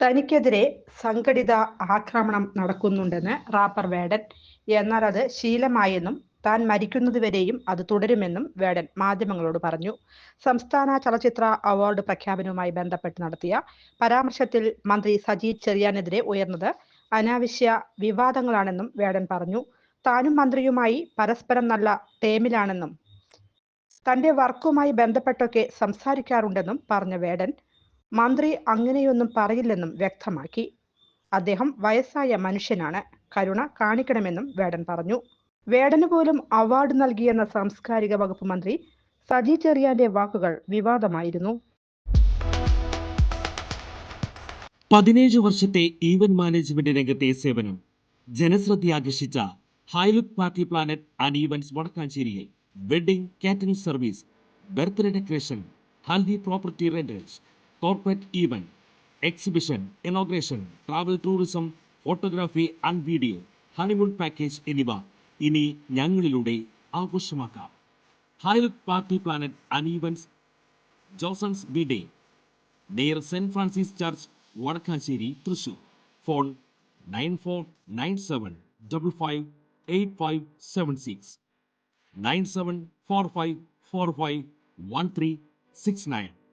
തനിക്കെതിരെ സംഘടിത ആക്രമണം നടക്കുന്നുണ്ടെന്ന് റാപ്പർ വേടൻ. എന്നാൽ അത് ശീലമായെന്നും താൻ മരിക്കുന്നതുവരെയും അത് തുടരുമെന്നും വേടൻ മാധ്യമങ്ങളോട് പറഞ്ഞു. സംസ്ഥാന ചലച്ചിത്ര അവാർഡ് പ്രഖ്യാപനവുമായി ബന്ധപ്പെട്ട് നടത്തിയ പരാമർശത്തിൽ മന്ത്രി സജി ചെറിയാനെതിരെ ഉയർന്നത് അനാവശ്യ വിവാദങ്ങളാണെന്നും വേടൻ പറഞ്ഞു. താനും മന്ത്രിയുമായി പരസ്പരം നല്ല ടേമിലാണെന്നും തന്റെ വർക്കുമായി ബന്ധപ്പെട്ടൊക്കെ സംസാരിക്കാറുണ്ടെന്നും പറഞ്ഞ വേടൻ. മന്ത്രി അങ്ങനെയൊന്നും പറയില്ലെന്നും വ്യക്തമാക്കി. അദ്ദേഹം വയസ്സായ മനുഷ്യനാണ്. കരുണ കാണിക്കണമെന്നും വേടൻ പറഞ്ഞു. വേടന് പോലും അവാർഡ് നൽകിയെന്ന സാംസ്കാരിക വകുപ്പ് മന്ത്രി സജി ചെറിയാന്റെ വാക്കുകൾ വിവാദമായിരുന്നു. പതിനേഴ് വർഷത്തെ ഈവന്റ് മാനേജ്മെന്റ് രംഗത്തെ സേവനം. ജനശ്രദ്ധ ആകർഷിച്ച high look party planet and events വടക്കാഞ്ചേരിയിൽ wedding catering service birthday decoration haldi property renters corporate event exhibition inauguration travel tourism photography and video honeymoon package എന്നിവ ഇനി ഞങ്ങളിലൂടെ ആഘോഷമാക്കാം. High look party planet and events ജോസൺസ് B day near saint Francis church Vadakkanchery Thrissur phone nine four nine seven double five eight five seven six nine seven four five four five one three six nine